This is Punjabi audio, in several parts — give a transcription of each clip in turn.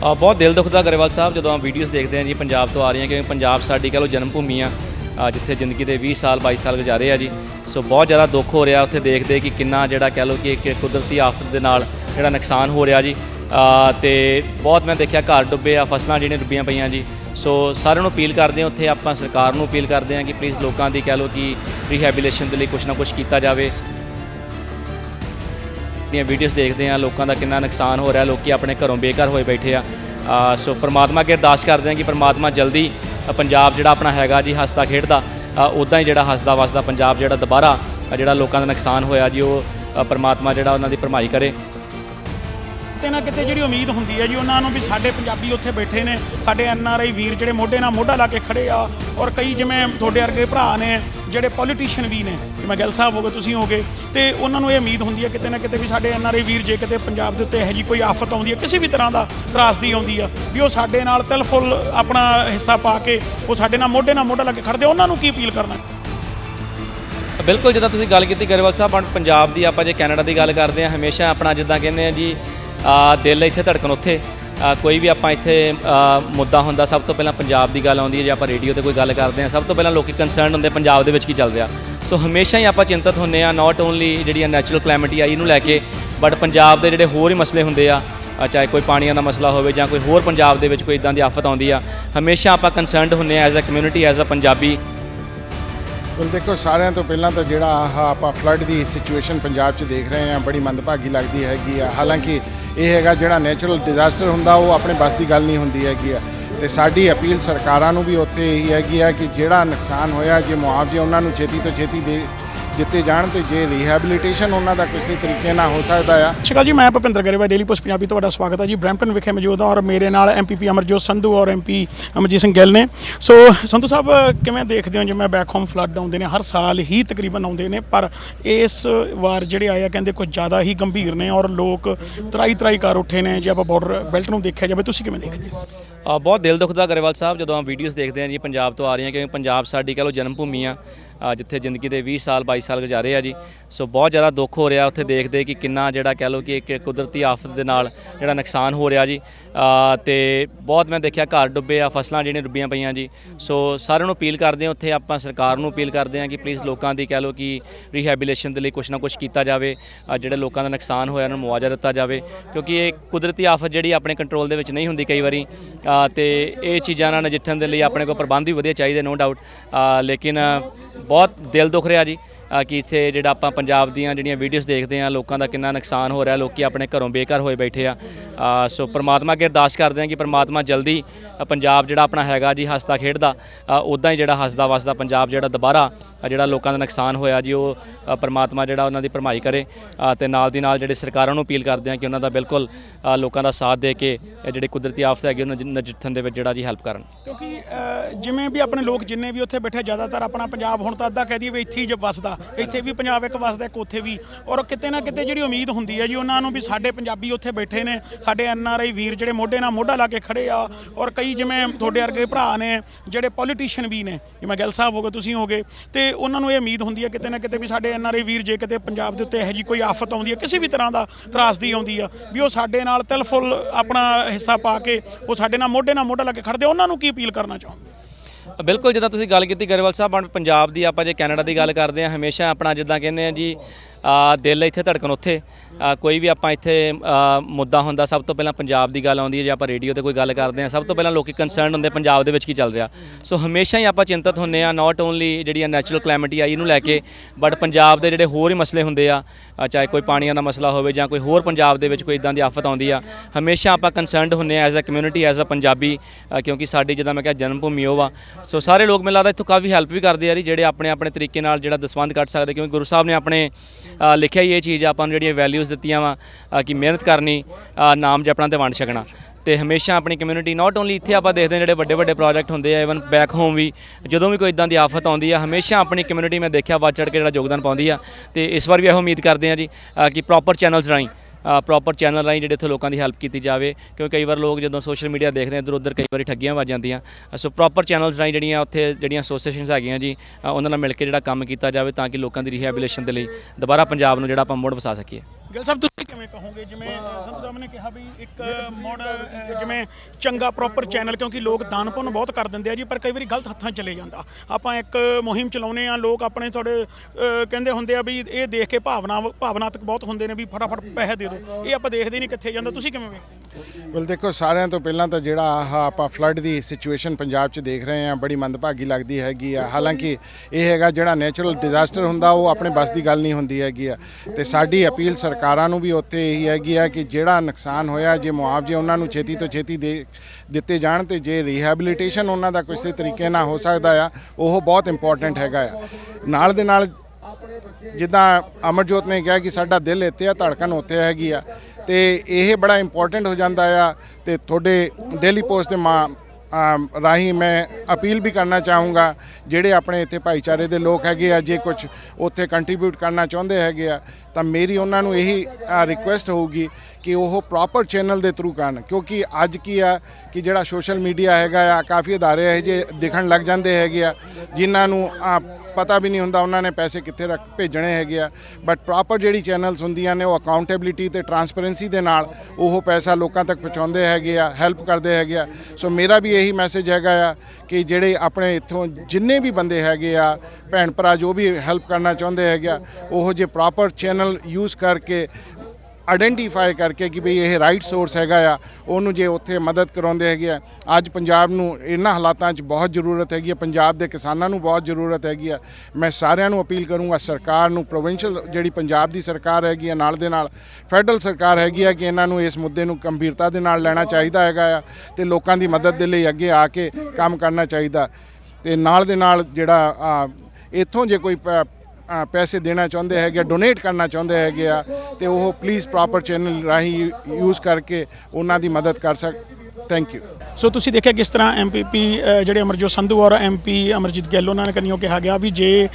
ਬਹੁਤ ਦਿਲ ਦੁਖਦਾ ਗਰੇਵਾਲ ਸਾਹਿਬ ਜਦੋਂ ਆ ਵੀਡੀਓਜ਼ ਦੇਖਦੇ ਹਾਂ ਜੀ, ਪੰਜਾਬ ਤੋਂ ਆ ਰਹੀਆਂ, ਕਿਉਂਕਿ ਪੰਜਾਬ ਸਾਡੀ ਕਹ ਲਓ ਜਨਮ ਭੂਮੀ ਆ ਜਿੱਥੇ ਜ਼ਿੰਦਗੀ ਦੇ 20 ਸਾਲ 22 ਸਾਲ ਗੁਜ਼ਾਰੇ ਆ ਜੀ। ਸੋ ਬਹੁਤ ਜ਼ਿਆਦਾ ਦੁੱਖ ਹੋ ਰਿਹਾ ਉੱਥੇ ਦੇਖਦੇ ਕਿ ਕਿੰਨਾ ਜਿਹੜਾ ਕਹ ਲਓ ਕਿ ਇੱਕ ਕੁਦਰਤੀ ਆਫਤ ਦੇ ਨਾਲ ਜਿਹੜਾ ਨੁਕਸਾਨ ਹੋ ਰਿਹਾ ਜੀ। ਆ ਤੇ ਬਹੁਤ ਮੈਂ ਦੇਖਿਆ ਘਰ ਡੁੱਬੇ ਆ, ਫਸਲਾਂ ਜਿਹੜੀਆਂ ਡੁੱਬੀਆਂ ਪਈਆਂ ਜੀ। ਸੋ ਸਾਰਿਆਂ ਨੂੰ ਅਪੀਲ ਕਰਦੇ ਹਾਂ, ਉੱਥੇ ਆਪਾਂ ਸਰਕਾਰ ਨੂੰ ਅਪੀਲ ਕਰਦੇ ਹਾਂ ਕਿ ਪਲੀਜ਼ ਲੋਕਾਂ ਦੀ ਕਹ ਲਓ ਕਿ ਰੀਹੈਬਿਲਿਟੇਸ਼ਨ ਦੇ ਲਈ ਕੁਝ ਨਾ ਕੁਝ ਕੀਤਾ ਜਾਵੇ। ਦੀਆਂ ਵੀਡੀਓਜ਼ ਦੇਖਦੇ ਆ ਲੋਕਾਂ ਦਾ ਕਿੰਨਾ ਨੁਕਸਾਨ ਹੋ ਰਿਹਾ ਲੋਕੀ ਆਪਣੇ ਘਰੋਂ ਬੇਘਰ ਹੋਏ ਬੈਠੇ ਆ। ਸੋ ਪ੍ਰਮਾਤਮਾ ਅੱਗੇ ਅਰਦਾਸ ਕਰਦੇ ਆ ਕਿ ਪ੍ਰਮਾਤਮਾ ਜਲਦੀ ਪੰਜਾਬ ਜਿਹੜਾ ਆਪਣਾ ਹੈਗਾ ਜੀ ਹੱਸਦਾ ਖੇਡਦਾ ਉਦਾਂ ਹੀ ਜਿਹੜਾ ਹੱਸਦਾ ਵਸਦਾ ਪੰਜਾਬ ਜਿਹੜਾ ਦੁਬਾਰਾ ਜਿਹੜਾ ਲੋਕਾਂ ਦਾ ਨੁਕਸਾਨ ਹੋਇਆ ਜੀ ਉਹ ਅ, ਪ੍ਰਮਾਤਮਾ ਜਿਹੜਾ ਉਹਨਾਂ ਦੀ ਭਰਮਾਈ ਕਰੇ। ਕਿਤੇ ਨਾ ਕਿਤੇ ਜਿਹੜੀ ਉਮੀਦ ਹੁੰਦੀ ਹੈ ਜੀ ਉਹਨਾਂ ਨੂੰ ਵੀ ਸਾਡੇ ਪੰਜਾਬੀ ਉੱਥੇ ਬੈਠੇ ਨੇ ਸਾਡੇ ਐਨ ਆਰ ਆਈ ਵੀਰ ਜਿਹੜੇ ਮੋਢੇ ਨਾਲ ਮੋਢਾ ਲਾ ਕੇ ਖੜੇ ਆ ਔਰ ਕਈ ਜਿਵੇਂ ਤੁਹਾਡੇ ਵਰਗੇ ਭਰਾ ਨੇ ਜਿਹੜੇ ਪੋਲੀਟੀਸ਼ੀਅਨ ਵੀ ਨੇ ਮੈਂ ਗਿੱਲ ਸਾਹਿਬ ਹੋਗੇ ਤੁਸੀਂ ਹੋਗੇ ਤੇ ਉਹਨਾਂ ਨੂੰ ਇਹ ਉਮੀਦ ਹੁੰਦੀ ਹੈ ਕਿਤੇ ਨਾ ਕਿਤੇ ਵੀ ਸਾਡੇ ਐਨ ਆਰ ਆਈ ਵੀਰ ਜੇ ਕਿਤੇ ਪੰਜਾਬ ਦੇ ਉੱਤੇ ਇਹੋ ਜਿਹੀ ਕੋਈ ਆਫਤ ਆਉਂਦੀ ਹੈ, ਕਿਸੇ ਵੀ ਤਰ੍ਹਾਂ ਦਾ ਤਰਾਸਦੀ ਆਉਂਦੀ ਆ, ਵੀ ਉਹ ਸਾਡੇ ਨਾਲ ਤਿਲ ਫੁੱਲ ਆਪਣਾ ਹਿੱਸਾ ਪਾ ਕੇ ਉਹ ਸਾਡੇ ਨਾਲ ਮੋਢੇ ਨਾਲ ਮੋਢਾ ਲਾ ਕੇ ਖੜਦੇ ਉਹਨਾਂ ਨੂੰ ਕੀ ਅਪੀਲ ਕਰਨਾ ਬਿਲਕੁਲ, ਜਿੱਦਾਂ ਤੁਸੀਂ ਗੱਲ ਕੀਤੀ ਗਰੇਵਾਲ ਸਾਹਿਬ, ਹੁਣ ਪੰਜਾਬ ਦੀ ਆਪਾਂ ਜੇ ਕੈਨੇਡਾ ਦੀ ਗੱਲ ਕਰਦੇ ਆ ਹਮੇਸ਼ਾ ਆਪਣਾ ਜਿੱਦਾਂ ਕਹਿੰਦੇ ਆ ਜੀ ਦਿਲ ਇੱਥੇ ਧੜਕਣ ਉੱਥੇ। ਕੋਈ ਵੀ ਆਪਾਂ ਇੱਥੇ ਮੁੱਦਾ ਹੁੰਦਾ, ਸਭ ਤੋਂ ਪਹਿਲਾਂ ਪੰਜਾਬ ਦੀ ਗੱਲ ਆਉਂਦੀ ਹੈ, ਜੇ ਆਪਾਂ ਰੇਡੀਓ ਤੇ ਕੋਈ ਗੱਲ ਕਰਦੇ ਹਾਂ, ਸਭ ਤੋਂ ਪਹਿਲਾਂ ਲੋਕੀ ਕੰਸਰਨ ਹੁੰਦੇ ਪੰਜਾਬ ਦੇ ਵਿੱਚ ਕੀ ਚੱਲ ਰਿਹਾ। ਸੋ ਹਮੇਸ਼ਾ ਹੀ ਆਪਾਂ ਚਿੰਤਤ ਹੁੰਨੇ ਆ ਨਾਟ ਓਨਲੀ ਜਿਹੜੀ ਨੈਚੁਰਲ ਕਲੈਮਿਟੀ ਆ ਇਹਨੂੰ ਲੈ ਕੇ ਬਟ ਪੰਜਾਬ ਦੇ ਜਿਹੜੇ ਹੋਰ ਹੀ ਮਸਲੇ ਹੁੰਦੇ ਆ ਚਾਹੇ ਕੋਈ ਪਾਣੀਆਂ ਦਾ ਮਸਲਾ ਹੋਵੇ ਜਾਂ ਕੋਈ ਹੋਰ ਪੰਜਾਬ ਦੇ ਵਿੱਚ ਕੋਈ ਇਦਾਂ ਦੀ ਆਫਤ ਆਉਂਦੀ ਆ, ਹਮੇਸ਼ਾ ਆਪਾਂ ਕੰਸਰਨਡ ਹੁੰਨੇ ਆ as a community as a Punjabi. well ਦੇਖੋ, ਸਾਰਿਆਂ ਤੋਂ ਪਹਿਲਾਂ ਤਾਂ ਜਿਹੜਾ ਆਹ ਆਪਾਂ ਫਲੱਡ ਦੀ ਸਿਚੁਏਸ਼ਨ ਪੰਜਾਬ 'ਚ ਦੇਖ ਰਹੇ ਹਾਂ, ਬੜੀ ਮੰਦਭਾਗੀ ਲੱਗਦੀ ਹੈਗੀ ਆ। ਹਾਲਾਂਕਿ ਇਹ ਹੈਗਾ ਜਿਹੜਾ ਨੈਚੁਰਲ ਡਿਜ਼ਾਸਟਰ ਹੁੰਦਾ, ਉਹ ਆਪਣੇ ਬਸ ਦੀ ਗੱਲ ਨਹੀਂ ਹੁੰਦੀ ਹੈਗੀ ਆ। ਤੇ ਸਾਡੀ ਅਪੀਲ ਸਰਕਾਰਾਂ ਨੂੰ ਵੀ ਉੱਥੇ ਇਹੀ ਹੈਗੀ ਆ ਕਿ ਜਿਹੜਾ ਨੁਕਸਾਨ ਹੋਇਆ, ਜੇ ਮੁਆਵਜ਼ੇ ਉਹਨਾਂ ਨੂੰ ਛੇਤੀ ਤੋਂ ਛੇਤੀ ਦੇ ਦਿੱਤੇ ਜਾਣ ਤੇ ਜੇ ਰੀਹੈਬਿਲਿਟੇਸ਼ਨ ਉਹਨਾਂ ਦਾ ਕਿਸੇ ਤਰੀਕੇ ਨਾਲ ਹੋ ਸਕਦਾ ਆ। ਸਤਿ ਸ਼੍ਰੀ ਅਕਾਲ ਜੀ ਮੈਂ ਭੁਪਿੰਦਰ ਗਰੇਵਾਲ ਡੇਲੀ ਪੋਸਟ ਪੰਜਾਬੀ ਤੁਹਾਡਾ ਸਵਾਗਤ ਹੈ ਜੀ। ਬ੍ਰੈਂਪਟਨ ਵਿਖੇ ਮੌਜੂਦ ਹਾਂ ਔਰ ਮੇਰੇ ਨਾਲ ਐਮਪੀਪੀ ਅਮਰਜੋਤ ਸੰਧੂ ਔਰ ਐਮਪੀ ਅਮਰਜੀਤ ਸਿੰਘ ਗਿੱਲ ਨੇ। ਸੋ ਸੰਧੂ ਸਾਹਿਬ ਕਿਵੇਂ ਦੇਖਦੇ ਹੋ ਜਿਵੇਂ ਬੈਕ ਹੋਮ ਫਲੱਡ ਆਉਂਦੇ ਨੇ ਹਰ ਸਾਲ ਹੀ ਤਕਰੀਬਨ ਆਉਂਦੇ ਨੇ ਪਰ ਇਸ ਵਾਰ ਜਿਹੜੇ ਆਏ ਆ ਕਹਿੰਦੇ ਕੁਝ ਜ਼ਿਆਦਾ ਹੀ ਗੰਭੀਰ ਨੇ ਔਰ ਲੋਕ ਤਰਾਈ ਤਰਾਈ ਕਰ ਉੱਠੇ ਨੇ ਜੇ ਆਪਾਂ ਬਾਰਡਰ ਬੈਲਟ ਨੂੰ ਦੇਖਿਆ ਜਾਵੇ ਤੁਸੀਂ ਕਿਵੇਂ ਦੇਖਦੇ ਹੋ? ਆ ਬਹੁਤ ਦਿਲ ਦੁਖਦਾ ਗਰੇਵਾਲ ਸਾਹਿਬ ਜਦੋਂ ਆ ਵੀਡੀਓਜ਼ ਦੇਖਦੇ ਹਾਂ ਜੀ ਪੰਜਾਬ ਤੋਂ ਆ ਰਹੀਆਂ ਕਿਉਂਕਿ ਪੰਜਾਬ ਸਾਡੀ ਕਹ ਲਓ ਜਨਮ ਭੂਮੀ ਆ ਆ। ਜਿੱਥੇ ਜ਼ਿੰਦਗੀ ਦੇ 20 ਸਾਲ 22 ਸਾਲ ਗੁਜ਼ਾਰੇ ਆ ਜੀ। ਸੋ ਬਹੁਤ ਜ਼ਿਆਦਾ ਦੁੱਖ ਹੋ ਰਿਹਾ ਉੱਥੇ ਦੇਖਦੇ ਕਿ ਕਿੰਨਾ ਜਿਹੜਾ ਕਹਿ ਲਓ ਕਿ ਇੱਕ ਕੁਦਰਤੀ ਆਫਤ ਦੇ ਨਾਲ ਜਿਹੜਾ ਨੁਕਸਾਨ ਹੋ ਰਿਹਾ ਜੀ। ਤੇ ਬਹੁਤ ਮੈਂ ਦੇਖਿਆ ਘਰ ਡੁੱਬੇ ਆ ਫਸਲਾਂ ਜਿਹੜੀਆਂ ਡੁੱਬੀਆਂ ਪਈਆਂ ਜੀ। ਸੋ ਸਾਰਿਆਂ ਨੂੰ ਅਪੀਲ ਕਰਦੇ ਹਾਂ ਉੱਥੇ ਆਪਾਂ ਸਰਕਾਰ ਨੂੰ ਅਪੀਲ ਕਰਦੇ ਹਾਂ ਕਿ ਪਲੀਜ਼ ਲੋਕਾਂ ਦੀ ਕਹਿ ਲਓ ਕਿ ਰੀਹੈਬਿਲਿਟੇਸ਼ਨ ਦੇ ਲਈ ਕੁਝ ਨਾ ਕੁਝ ਕੀਤਾ ਜਾਵੇ ਆ ਜਿਹੜੇ ਲੋਕਾਂ ਦਾ ਨੁਕਸਾਨ ਹੋਇਆ ਉਹਨਾਂ ਨੂੰ ਮੁਆਵਜ਼ਾ ਦਿੱਤਾ ਜਾਵੇ। ਕਿਉਂਕਿ ਇਹ ਕੁਦਰਤੀ ਆਫਤ ਜਿਹੜੀ ਆਪਣੇ ਕੰਟਰੋਲ ਦੇ ਵਿੱਚ ਨਹੀਂ ਹੁੰਦੀ ਕਈ ਵਾਰੀ ਆ, ਤੇ ਇਹ ਚੀਜ਼ਾਂ ਨਾਲ ਨਜਿੱਠਣ ਦੇ ਲਈ ਆਪਣੇ ਕੋਲ ਪ੍ਰਬੰਧ ਵੀ ਵਧੀਆ ਚਾਹੀਦੇ ਨੋ ਡਾਊਟ ਲੇਕਿਨ ਬਹੁਤ ਦਿਲ ਦੁਖ ਰਿਹਾ ਜੀ। ਕਿ ਇੱਥੇ ਜਿਹੜਾ ਆਪਾਂ ਪੰਜਾਬ ਦੀਆਂ ਜਿਹੜੀਆਂ ਵੀਡੀਓਜ਼ ਦੇਖਦੇ ਆ ਲੋਕਾਂ ਦਾ ਕਿੰਨਾ ਨੁਕਸਾਨ ਹੋ ਰਿਹਾ ਲੋਕੀ ਆਪਣੇ ਘਰੋਂ ਬੇਘਰ ਹੋਏ ਬੈਠੇ ਆ। ਸੋ ਪ੍ਰਮਾਤਮਾ ਅੱਗੇ ਅਰਦਾਸ ਕਰਦੇ ਆ ਕਿ ਪ੍ਰਮਾਤਮਾ ਜਲਦੀ ਪੰਜਾਬ ਜਿਹੜਾ ਆਪਣਾ ਹੈਗਾ ਜੀ ਹੱਸਦਾ ਖੇਡਦਾ ਉਦਾਂ ਹੀ ਜਿਹੜਾ ਹੱਸਦਾ ਵਸਦਾ ਪੰਜਾਬ ਜਿਹੜਾ ਦੁਬਾਰਾ ਜਿਹੜਾ ਲੋਕਾਂ ਦਾ ਨੁਕਸਾਨ ਹੋਇਆ ਜੀ ਉਹ ਅ, ਪ੍ਰਮਾਤਮਾ ਜਿਹੜਾ ਉਹਨਾਂ ਦੀ ਭਰਮਾਈ ਕਰੇ। ਅ, ਤੇ ਨਾਲ ਦੀ ਨਾਲ ਜਿਹੜੇ ਸਰਕਾਰਾਂ ਨੂੰ ਅਪੀਲ ਕਰਦੇ ਆ ਕਿ ਉਹਨਾਂ ਦਾ ਬਿਲਕੁਲ ਲੋਕਾਂ ਦਾ ਸਾਥ ਦੇ ਕੇ ਜਿਹੜੇ ਕੁਦਰਤੀ ਆਫਤ ਹੈਗੀ ਉਹਨਾਂ ਨਜ- ਨਜਿੱਠਣ ਦੇ ਵਿੱਚ ਜਿਹੜਾ ਜੀ ਹੈਲਪ ਕਰਨ। ਕਿਉਂਕਿ ਜਿਵੇਂ ਵੀ ਆਪਣੇ ਲੋਕ ਜਿੰਨੇ ਵੀ ਉੱਥੇ ਬੈਠੇ ਜ਼ਿਆਦਾਤਰ ਆਪਣਾ ਪੰਜਾਬ ਹੁਣ ਤਾਂ ਅੱਧਾ ਕਹਿ ਦਈਏ ਵੀ ਇੱਥੇ ਹੀ ਜ ਵਸਦਾ। ਇੱਥੇ ਵੀ ਪੰਜਾਬ ਇੱਕ ਵਸਦਾ ਇੱਕ ਉੱਥੇ ਵੀ। ਔਰ ਕਿਤੇ ਨਾ ਕਿਤੇ ਜਿਹੜੀ ਉਮੀਦ ਹੁੰਦੀ ਹੈ ਜੀ ਉਹਨਾਂ ਨੂੰ ਵੀ ਸਾਡੇ ਪੰਜਾਬੀ ਉੱਥੇ ਬੈਠੇ ਨੇ ਸਾਡੇ ਐਨ ਆਰ ਆਈ ਵੀਰ ਜਿਹੜੇ ਮੋਢੇ ਨਾਲ ਮੋਢਾ ਲਾ ਕੇ ਖੜੇ ਆ ਔਰ ਕਈ ਜਿਵੇਂ ਤੁਹਾਡੇ ਵਰਗੇ ਭਰਾ ਨੇ ਜਿਹੜੇ ਪੋਲੀਟੀਸ਼ੀਅਨ ਵੀ ਨੇ ਜਿਵੇਂ ਗਿੱਲ ਸਾਹਿਬ ਹੋਗੇ ਤੁਸੀਂ ਹੋਗੇ ਤੇ ਉਹਨਾਂ ਨੂੰ ਇਹ ਉਮੀਦ ਹੁੰਦੀ ਹੈ ਕਿਤੇ ਨਾ ਕਿਤੇ ਵੀ ਸਾਡੇ ਐਨ ਆਰ ਆਈ ਵੀਰ ਜੇ ਕਿਤੇ ਪੰਜਾਬ ਦੇ ਉੱਤੇ ਇਹੋ ਜਿਹੀ ਕੋਈ ਆਫਤ ਆਉਂਦੀ ਹੈ ਕਿਸੇ ਵੀ ਤਰ੍ਹਾਂ ਦਾ ਤਰਾਸਦੀ ਆਉਂਦੀ ਆ ਵੀ ਉਹ ਸਾਡੇ ਨਾਲ ਤਿਲਫੁਲ ਆਪਣਾ ਹਿੱਸਾ ਪਾ ਕੇ ਉਹ ਸਾਡੇ ਨਾਲ ਮੋਢੇ ਨਾਲ ਮੋਢਾ ਲਾ ਕੇ ਖੜਦੇ ਆ, ਉਹਨਾਂ ਨੂੰ ਕੀ ਅਪੀਲ ਕਰਨਾ ਚਾਹੁੰਦੇ ਬਿਲਕੁਲ, ਜਿੱਦਾਂ ਤੁਸੀਂ ਗੱਲ ਕੀਤੀ ਗਰੇਵਾਲ ਸਾਹਿਬ ਹੁਣ ਪੰਜਾਬ ਦੀ ਆਪਾਂ ਜੇ ਕੈਨੇਡਾ ਦੀ ਗੱਲ ਕਰਦੇ ਆ ਹਮੇਸ਼ਾ ਆਪਣਾ ਜਿੱਦਾਂ ਕਹਿੰਦੇ ਆ ਜੀ ਦਿਲ ਇੱਥੇ ਧੜਕਣ ਉੱਥੇ। ਕੋਈ ਵੀ ਆਪਾਂ ਇੱਥੇ ਮੁੱਦਾ ਹੁੰਦਾ, ਸਭ ਤੋਂ ਪਹਿਲਾਂ ਪੰਜਾਬ ਦੀ ਗੱਲ ਆਉਂਦੀ ਹੈ ਜੇ ਆਪਾਂ ਰੇਡੀਓ ਤੇ ਕੋਈ ਗੱਲ ਕਰਦੇ ਆ ਸਭ ਤੋਂ ਪਹਿਲਾਂ ਲੋਕੀ ਕੰਸਰਨ ਹੁੰਦੇ ਪੰਜਾਬ ਦੇ ਵਿੱਚ ਕੀ ਚੱਲ ਰਿਹਾ। ਸੋ ਹਮੇਸ਼ਾ ਹੀ ਆਪਾਂ ਚਿੰਤਤ ਹੁੰਨੇ ਆ ਨਾਟ ਓਨਲੀ ਜਿਹੜੀ ਨੈਚੁਰਲ ਕਲੈਮਿਟੀ ਆ ਇਹਨੂੰ ਲੈ ਕੇ ਬਟ ਪੰਜਾਬ ਦੇ ਜਿਹੜੇ ਹੋਰ ਹੀ ਮਸਲੇ ਹੁੰਦੇ ਆ ਚਾਹੇ ਕੋਈ ਪਾਣੀਆਂ ਦਾ ਮਸਲਾ ਹੋਵੇ ਜਾਂ ਕੋਈ ਹੋਰ ਪੰਜਾਬ ਦੇ ਵਿੱਚ ਕੋਈ ਇਦਾਂ ਦੀ ਆਫਤ ਆਉਂਦੀ ਆ, ਹਮੇਸ਼ਾ ਆਪਾਂ ਕੰਸਰਨਡ ਹੁੰਨੇ ਆ as a community as a Punjabi ਕਿਉਂਕਿ ਸਾਡੀ ਜਿੱਦਾਂ ਮੈਂ ਕਿਹਾ ਜਨਮ ਭੂਮੀ ਉਹ ਵਾ ਸੋ ਸਾਰੇ ਲੋਕ ਮੈਨੂੰ ਲੱਗਦਾ ਇੱਥੋਂ ਕਾਫੀ ਹੈਲਪ ਵੀ ਕਰਦੇ ਆ ਜੀ, ਜਿਹੜੇ ਆਪਣੇ ਆਪਣੇ ਤਰੀਕੇ ਨਾਲ ਜਿਹੜਾ ਦਸਵੰਧ ਕੱਢ ਸਕਦੇ, ਕਿਉਂਕਿ ਗੁਰੂ ਸਾਹਿਬ ਨੇ ਆਪਣੇ ਲਿਖਿਆ ਹੀ ਇਹ ਚੀਜ਼ ਆਪਾਂ ਨੂੰ ਜਿਹੜੀਆਂ ਵੈਲਿਊਜ਼ ਦਿੱਤੀਆਂ ਵਾ ਕਿ ਮਿਹਨਤ ਕਰਨੀ ਨਾਮ ਜਪਣਾ ਤੇ ਵੰਡ ਛਕਣਾ। ਤੇ ਹਮੇਸ਼ਾ ਆਪਣੀ ਕਮਿਊਨਿਟੀ ਨਾਟ ਓਨਲੀ ਇੱਥੇ ਆਪਾਂ ਦੇਖਦੇ ਹਾਂ ਜਿਹੜੇ ਵੱਡੇ ਵੱਡੇ ਪ੍ਰੋਜੈਕਟ ਹੁੰਦੇ ਆ ਇਵਨ ਬੈਕ ਹੋਮ ਵੀ, ਜਦੋਂ ਵੀ ਕੋਈ ਇਦਾਂ ਦੀ ਆਫਤ ਆਉਂਦੀ ਆ, ਹਮੇਸ਼ਾ ਆਪਣੀ ਕਮਿਊਨਿਟੀ ਮੈਂ ਦੇਖਿਆ ਵੱਧ ਚੜ ਕੇ ਜਿਹੜਾ ਯੋਗਦਾਨ ਪਾਉਂਦੀ ਆ। ਤੇ ਇਸ ਵਾਰ ਵੀ ਇਹੋ ਉਮੀਦ ਕਰਦੇ ਆ ਜੀ ਕਿ ਪ੍ਰੋਪਰ ਚੈਨਲਸ ਰਾਹੀਂ ਪ੍ਰੋਪਰ ਚੈਨਲ ਰਾਹੀਂ ਜਿਹੜੇ ਇੱਥੇ ਲੋਕਾਂ ਦੀ ਹੈਲਪ ਕੀਤੀ ਜਾਵੇ, ਕਿਉਂਕਿ ਕਈ ਵਾਰ ਲੋਕ ਜਦੋਂ ਸੋਸ਼ਲ ਮੀਡੀਆ ਦੇਖਦੇ ਆ ਇੱਧਰ ਉੱਧਰ ਕਈ ਵਾਰੀ ਠੱਗੀਆਂ ਵੱਜ ਜਾਂਦੀਆਂ। ਸੋ ਪ੍ਰੋਪਰ ਚੈਨਲਸ ਰਾਹੀਂ ਜਿਹੜੀਆਂ ਉੱਥੇ ਜਿਹੜੀਆਂ ਐਸੋਸੀਏਸ਼ਨਸ ਹੈਗੀਆਂ ਜੀ ਉਹਨਾਂ ਨਾਲ ਮਿਲ ਕੇ ਜਿਹੜਾ ਕੰਮ ਕੀਤਾ ਜਾਵੇ ਤਾਂ ਕਿ ਲੋਕਾਂ ਦੀ ਰੀਹੈਬਿਲਿਟੇਸ਼ਨ ਦੇ ਲਈ ਦੁਬਾਰਾ ਪੰਜਾਬ ਨੂੰ ਜਿਹੜਾ ਆਪਾਂ ਮੁੜ ਵਸਾ ਸਕੀਏ। ਗਿੱਲ ਸਾਹਿਬ, ਤੁਸੀਂ ਕਿਵੇਂ ਕਹੋਗੇ? ਜਿਵੇਂ ਸੰਧੂ ਸਾਹਿਬ ਨੇ ਕਿਹਾ ਵੀ ਇੱਕ ਮੋੜ ਜਿਵੇਂ ਚੰਗਾ ਪ੍ਰੋਪਰ ਚੈਨਲ ਕਿਉਂਕਿ ਲੋਕ ਦਾਨ ਪੁੰਨ ਬਹੁਤ ਕਰ ਦਿੰਦੇ ਆ ਜੀ ਪਰ ਕਈ ਵਾਰੀ ਗਲਤ ਹੱਥਾਂ ਚਲੇ ਜਾਂਦਾ। ਆਪਾਂ ਇੱਕ ਮੁਹਿੰਮ ਚਲਾਉਨੇ ਆ ਲੋਕ ਆਪਣੇ ਥੋੜੇ ਕਹਿੰਦੇ ਹੁੰਦੇ ਆ ਵੀ ਇਹ ਦੇਖ ਕੇ ਭਾਵਨਾ ਭਾਵਨਾਤਮਕ ਬਹੁਤ ਹੁੰਦੇ ਨੇ ਵੀ ਫਟਾਫਟ ਪੈਸੇ ਦੇ ਦਿਓ। ਇਹ ਆਪਾਂ ਦੇਖਦੇ ਨਹੀਂ ਕਿੱਥੇ ਜਾਂਦਾ। ਤੁਸੀਂ ਕਿਵੇਂ ਵੇਖਦੇ ਹੋ? ਵੈਲ ਦੇਖੋ ਸਾਰਿਆਂ ਤੋਂ ਪਹਿਲਾਂ ਤਾਂ ਜਿਹੜਾ ਆਹ ਆਪਾਂ ਫਲੱਡ ਦੀ ਸਿਚੁਏਸ਼ਨ ਪੰਜਾਬ 'ਚ ਦੇਖ ਰਹੇ ਹਾਂ ਬੜੀ ਮੰਦਭਾਗੀ ਲੱਗਦੀ ਹੈਗੀ ਆ। ਹਾਲਾਂਕਿ ਇਹ ਹੈਗਾ ਜਿਹੜਾ ਨੈਚੁਰਲ ਡਿਜ਼ਾਸਟਰ ਹੁੰਦਾ ਉਹ ਆਪਣੇ ਬਸ ਦੀ ਗੱਲ ਨਹੀਂ ਹੁੰਦੀ ਹੈਗੀ ਆ। ਤੇ ਸਾਡੀ ਅਪੀਲ ਸਰਕਾਰਾਂ ਨੂੰ ਵੀ ਉੱਥੇ ਇਹੀ ਹੈਗੀ ਆ ਕਿ ਜਿਹੜਾ ਨੁਕਸਾਨ ਹੋਇਆ, ਜੇ ਮੁਆਵਜ਼ੇ ਉਹਨਾਂ ਨੂੰ ਛੇਤੀ ਤੋਂ ਛੇਤੀ ਦੇ ਦਿੱਤੇ ਜਾਣ ਤੇ ਜੇ ਰੀਹੈਬਿਲਿਟੇਸ਼ਨ ਉਹਨਾਂ ਦਾ ਕਿਸੇ ਤਰੀਕੇ ਨਾਲ ਹੋ ਸਕਦਾ ਆ, ਉਹ ਬਹੁਤ ਇੰਪੋਰਟੈਂਟ ਹੈਗਾ ਆ। ਨਾਲ ਦੇ ਨਾਲ ਜਿੱਦਾਂ ਅਮਰਜੋਤ ਨੇ ਕਿਹਾ ਕਿ ਸਾਡਾ ਦਿਲ ਇੱਥੇ ਆ ਧੜਕਣ ਉੱਥੇ ਹੈਗੀ ਆ, ਤੇ ਇਹ ਬੜਾ ਇੰਪੋਰਟੈਂਟ ਹੋ ਜਾਂਦਾ ਆ, ਤੇ ਤੁਹਾਡੇ ਡੇਲੀ ਪੋਸਟ ਦੇ ਮਾਂ ਰਾਹੀਂ ਮੈਂ ਅਪੀਲ ਵੀ ਕਰਨਾ ਚਾਹੂੰਗਾ ਜਿਹੜੇ ਆਪਣੇ ਇੱਥੇ ਭਾਈਚਾਰੇ ਦੇ ਲੋਕ ਹੈਗੇ ਆ ਜੇ ਕੁਝ ਉੱਥੇ ਕੰਟਰੀਬਿਊਟ ਕਰਨਾ ਚਾਹੁੰਦੇ ਹੈਗੇ ਆ ਤਾਂ ਮੇਰੀ ਉਹਨਾਂ ਨੂੰ ਇਹੀ ਰਿਕੁਐਸਟ ਹੋਊਗੀ ਕਿ ਉਹ ਪ੍ਰੋਪਰ ਚੈਨਲ ਦੇ ਥਰੂ ਕਰਨ। ਕਿਉਂਕਿ ਅੱਜ ਕੀ ਆ ਕਿ ਜਿਹੜਾ ਸੋਸ਼ਲ ਮੀਡੀਆ ਹੈਗਾ ਆ ਕਾਫੀ ਅਦਾਰੇ ਇਹ ਜੇ ਦਿਖਣ ਲੱਗ ਜਾਂਦੇ ਹੈਗੇ ਆ ਜਿਨ੍ਹਾਂ ਨੂੰ ਆ, ਪਤਾ ਵੀ ਨਹੀਂ ਹੁੰਦਾ ਉਹਨਾਂ ਨੇ ਪੈਸੇ ਕਿੱਥੇ ਰੱਖ ਭੇਜਣੇ ਹੈਗੇ ਆ। ਬਟ ਪ੍ਰੋਪਰ ਜਿਹੜੀ ਚੈਨਲਸ ਹੁੰਦੀਆਂ ਨੇ ਉਹ ਅਕਾਊਂਟੇਬਿਲਿਟੀ ਤੇ ਟਰਾਂਸਪੇਰੈਂਸੀ ਦੇ ਨਾਲ ਉਹ ਪੈਸਾ ਲੋਕਾਂ ਤੱਕ ਪਹੁੰਚਾਉਂਦੇ ਹੈਗੇ ਆ ਹੈਲਪ ਕਰਦੇ ਹੈਗੇ ਆ। ਸੋ ਮੇਰਾ ਵੀ ਇਹੀ ਮੈਸੇਜ ਹੈਗਾ ਆ ਕਿ ਜਿਹੜੇ ਆਪਣੇ ਇੱਥੋਂ ਜਿੰਨੇ ਵੀ ਬੰਦੇ ਹੈਗੇ ਆ, ਭੈਣ ਭਰਾ ਜੋ ਵੀ ਹੈਲਪ ਕਰਨਾ ਚਾਹੁੰਦੇ ਹੈਗੇ ਆ, ਉਹ ਜੇ ਪ੍ਰੋਪਰ ਚੈਨਲ ਯੂਜ਼ ਕਰਕੇ ਆਇਡੈਂਟੀਫਾਈ ਕਰਕੇ ਕਿ ਵੀ ਇਹ ਰਾਈਟ ਸੋਰਸ ਹੈਗਾ ਆ ਉਹਨੂੰ ਜੇ ਉੱਥੇ ਮਦਦ ਕਰਾਉਂਦੇ ਹੈਗੇ ਆ ਅੱਜ ਪੰਜਾਬ ਨੂੰ ਇਹਨਾਂ ਹਾਲਾਤਾਂ 'ਚ ਬਹੁਤ ਜ਼ਰੂਰਤ ਹੈਗੀ ਆ ਪੰਜਾਬ ਦੇ ਕਿਸਾਨਾਂ ਨੂੰ ਬਹੁਤ ਜ਼ਰੂਰਤ ਹੈਗੀ ਆ। ਮੈਂ ਸਾਰਿਆਂ ਨੂੰ ਅਪੀਲ ਕਰੂੰਗਾ ਸਰਕਾਰ ਨੂੰ ਪ੍ਰੋਵਿੰਸ਼ੀਅਲ ਜਿਹੜੀ ਪੰਜਾਬ ਦੀ ਸਰਕਾਰ ਹੈਗੀ ਆ ਨਾਲ ਦੇ ਨਾਲ ਫੈਡਰਲ ਸਰਕਾਰ ਹੈਗੀ ਆ ਕਿ ਇਹਨਾਂ ਨੂੰ ਇਸ ਮੁੱਦੇ ਨੂੰ ਗੰਭੀਰਤਾ ਦੇ ਨਾਲ ਲੈਣਾ ਚਾਹੀਦਾ ਹੈਗਾ ਆ ਤੇ ਲੋਕਾਂ ਦੀ ਮਦਦ ਦੇ ਲਈ ਅੱਗੇ ਆ ਕੇ ਕੰਮ ਕਰਨਾ ਚਾਹੀਦਾ। ਤੇ ਨਾਲ ਦੇ ਨਾਲ ਜਿਹੜਾ ਆ, ਇੱਥੋਂ ਜੇ ਕੋਈ ਪ- ਪੈਸੇ ਦੇਣਾ ਚਾਹੁੰਦੇ ਹੈਗੇ ਡੋਨੇਟ ਕਰਨਾ ਚਾਹੁੰਦੇ ਹੈਗੇ ਆ, ਤੇ ਉਹ ਪਲੀਜ਼ ਪ੍ਰੋਪਰ ਚੈਨਲ ਰਾਹੀਂ ਯੂਜ਼ ਕਰਕੇ ਉਹਨਾਂ ਦੀ ਮਦਦ ਕਰ ਸਕ ਥੈਂਕ ਯੂ ਸੋ ਤੁਸੀਂ ਦੇਖਿਆ ਕਿਸ ਤਰ੍ਹਾਂ ਐਮਪੀਪੀ ਜਿਹੜੇ ਅਮਰਜੋਤ ਸੰਧੂ ਔਰ ਐਮਪੀ ਅਮਰਜੀਤ ਗਿੱਲ, ਉਹਨਾਂ ਨੇ ਕੰਨਿਓ ਕਿਹਾ ਗਿਆ ਵੀ ਜੇ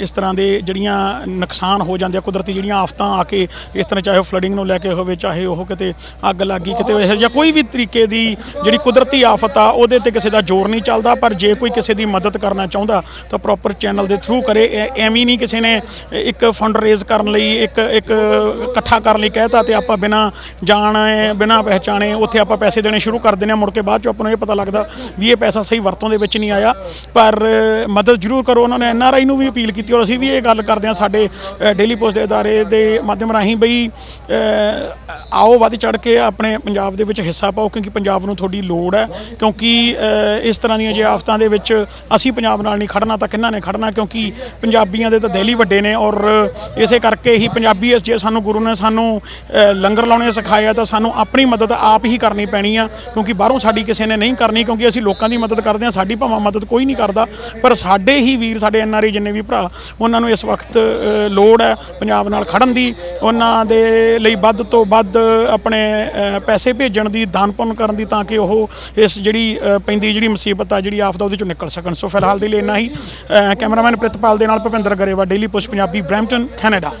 ਇਸ ਤਰ੍ਹਾਂ ਦੇ ਜਿਹੜੀਆਂ ਨੁਕਸਾਨ ਹੋ ਜਾਂਦੇ ਆ, ਕੁਦਰਤੀ ਜਿਹੜੀਆਂ ਆਫਤਾਂ ਆ ਕੇ ਇਸ ਤਰ੍ਹਾਂ ਚਾਹੇ ਉਹ ਫਲੱਡਿੰਗ ਨੂੰ ਲੈ ਕੇ ਹੋਵੇ, ਚਾਹੇ ਉਹ ਕਿਤੇ ਅੱਗ ਲੱਗੀ, ਕਿਤੇ ਇਹੋ ਜਿਹਾ ਕੋਈ ਵੀ ਤਰੀਕੇ ਦੀ ਜਿਹੜੀ ਕੁਦਰਤੀ ਆਫਤ ਆ, ਉਹਦੇ ਤੇ ਕਿਸੇ ਦਾ ਜ਼ੋਰ ਨਹੀਂ ਚੱਲਦਾ। ਪਰ ਜੇ ਕੋਈ ਕਿਸੇ ਦੀ ਮਦਦ ਕਰਨਾ ਚਾਹੁੰਦਾ, ਤਾਂ ਪ੍ਰੋਪਰ ਚੈਨਲ ਦੇ ਥਰੂ ਕਰੇ। ਐਵੇਂ ਨਹੀਂ ਕਿਸੇ ਨੇ ਇੱਕ ਫੰਡ ਰੇਜ਼ ਕਰਨ ਲਈ, ਇੱਕ ਇੱਕ ਇਕੱਠਾ ਕਰਨ ਲਈ ਕਹਿਤਾ ਤੇ ਆਪਾਂ ਬਿਨਾ ਜਾਣ, ਬਿਨਾ ਪਹਿਚਾਣੇ ਉੱਥੇ ਆਪਾਂ ਪੈਸੇ ਦੇਣੇ ਸ਼ੁਰੂ ਕਰ ਦਿੰਦੇ ਹਾਂ ਮੁੜ ਕੇ ਬਾਅਦ ਚ ਆਪਾਂ ਨੂੰ ਇਹ ਪਤਾ ਲੱਗਦਾ ਵੀ ਇਹ ਪੈਸਾ ਸਹੀ ਵਰਤੋਂ ਦੇ ਵਿੱਚ ਨਹੀਂ ਆਇਆ। ਪਰ ਮਦਦ ਜ਼ਰੂਰ ਕਰੋ, ਉਹਨਾਂ ਨੇ ਐਨਆਰਆਈ ਨੂੰ ਵੀ ਅਪੀਲ ਕੀਤੀ ਔਰ ਅਸੀਂ ਵੀ ਇਹ ਗੱਲ ਕਰਦੇ ਹਾਂ ਸਾਡੇ ਡੇਲੀ ਪੋਸਟ ਦੇ ਅਦਾਰੇ ਦੇ ਮਾਧਿਅਮ ਰਾਹੀਂ ਬਈ ਆਓ ਵੱਧ ਚੜ ਕੇ ਆਪਣੇ ਪੰਜਾਬ ਦੇ ਵਿੱਚ ਹਿੱਸਾ ਪਾਓ, ਕਿਉਂਕਿ ਪੰਜਾਬ ਨੂੰ ਤੁਹਾਡੀ ਲੋੜ ਹੈ। ਕਿਉਂਕਿ ਇਸ ਤਰ੍ਹਾਂ ਦੀਆਂ ਜੇ ਆਫਤਾਂ ਦੇ ਵਿੱਚ ਅਸੀਂ ਪੰਜਾਬ ਨਾਲ ਨਹੀਂ ਖੜਨਾ ਤਾਂ ਕਿਹਨਾਂ ਨੇ ਖੜਨਾ ਕਿਉਂਕਿ ਪੰਜਾਬੀਆਂ ਦੇ ਤਾਂ ਦਿਲ ਹੀ ਵੱਡੇ ਨੇ ਔਰ ਇਸੇ ਕਰਕੇ ਹੀ ਪੰਜਾਬੀ ਜੇ ਸਾਨੂੰ ਗੁਰੂ ਨੇ ਸਾਨੂੰ ਲੰਗਰ ਲਾਉਣੇ ਸਿਖਾਇਆ ਤਾਂ ਸਾਨੂੰ ਆਪਣੀ ਮਦਦ ਆਪ ਹੀ ਕਰਨੀ ਪੈਣੀ ਆ ਕਿਉਂਕਿ ਬਾਹਰੋਂ ਸਾਡੀ ਕਿਸੇ ਨੇ ਨਹੀਂ ਕਰਨੀ, ਕਿਉਂਕਿ ਅਸੀਂ ਲੋਕਾਂ ਦੀ ਮਦਦ ਕਰਦੇ ਹਾਂ, ਸਾਡੀ ਭਾਵੇਂ ਮਦਦ ਕੋਈ ਨਹੀਂ ਕਰਦਾ। ਪਰ ਸਾਡੇ ਹੀ ਵੀਰ, ਸਾਡੇ ਐਨਆਰਆਈ ਜਿੰਨੇ ਵੀ ਭਰਾ, ਉਹਨਾਂ ਨੂੰ ਇਸ ਵਕਤ ਲੋੜ ਹੈ ਪੰਜਾਬ ਨਾਲ ਖੜਨ ਦੀ। ਉਹਨਾਂ ਦੇ ਲਈ ਵੱਧ ਤੋਂ ਵੱਧ ਆਪਣੇ ਪੈਸੇ ਭੇਜਣ ਦੀ, ਦਾਨ ਪੁੰਨ ਕਰਨ ਦੀ, ਤਾਂ ਕਿ ਉਹ ਇਸ ਜਿਹੜੀ ਪੈਂਦੀ ਜਿਹੜੀ ਮੁਸੀਬਤ ਆ, ਜਿਹੜੀ ਆਫਤ ਉਹਦੇ ਚੋਂ ਨਿਕਲ ਸਕਣ। ਸੋ ਫਿਲਹਾਲ ਦੇ ਲਈ ਇੰਨਾ ਹੀ। ਕੈਮਰਾਮੈਨ ਪ੍ਰਿਤਪਾਲ ਦੇ ਨਾਲ Bhupinder Grewal daily post Punjabi Brampton Canada